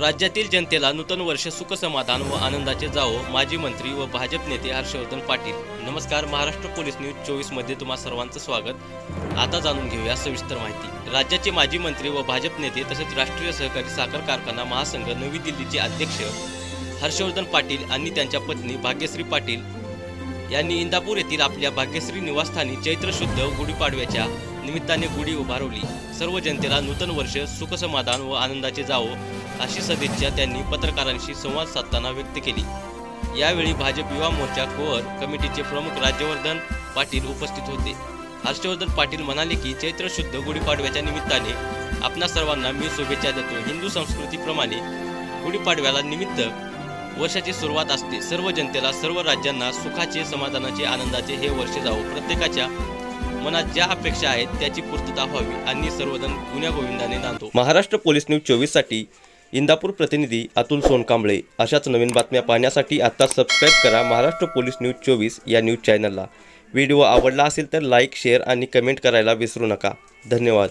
राज्यातील जनतेला नूतन वर्ष सुख समाधान व आनंदाचे जावो माजी मंत्री व भाजप नेते हर्षवर्धन पाटील. नमस्कार महाराष्ट्र पोलीस न्यूज चोवीसमध्ये तुम्हा सर्वांचं स्वागत. आता जाणून घेऊया सविस्तर माहिती. राज्याचे माजी मंत्री व भाजप नेते तसेच राष्ट्रीय सहकारी साखर कारखाना महासंघ नवी दिल्लीचे अध्यक्ष हर्षवर्धन पाटील आणि त्यांच्या पत्नी भाग्यश्री पाटील यांनी इंदापूर येथील आपल्या भाग्यश्री निवासस्थानी चैत्र शुद्ध गुढीपाडव्याच्या निमित्ताने गुढी उभारवली. सर्व जनतेला नूतन वर्ष सुखसमाधान व आनंदाचे जावो अशी सदिच्छा त्यांनी पत्रकारांशी संवाद साधताना व्यक्त केली. यावेळी भाजप युवा मोर्चा कोअर कमिटीचे प्रमुख राज्यवर्धन पाटील उपस्थित होते. हर्षवर्धन पाटील म्हणाले की चैत्र शुद्ध गुढीपाडव्याच्या निमित्ताने आपणा सर्वांना मी शुभेच्छा देतो. हिंदू संस्कृतीप्रमाणे गुढीपाडव्याला निमित्त वर्षाची सुरुवात असते. सर्व जनतेला सर्व राज्यांना सुखाचे समाधानाचे आनंदाचे हे वर्ष जावो. प्रत्येकाच्या मनात ज्या अपेक्षा आहेत त्याची पूर्तता व्हावी आणि सर्वजण गुन्ह्या गोविंदाने नांदतो महाराष्ट्र पोलीस न्यूज चोवीससाठी इंदापूर प्रतिनिधी अतुल सोनकांबळे. अशाच नवीन बातम्या पाहण्यासाठी आता सबस्क्राईब करा महाराष्ट्र पोलीस न्यूज चोवीस या न्यूज चॅनलला. व्हिडिओ आवडला असेल तर लाईक शेअर आणि कमेंट करायला विसरू नका. धन्यवाद.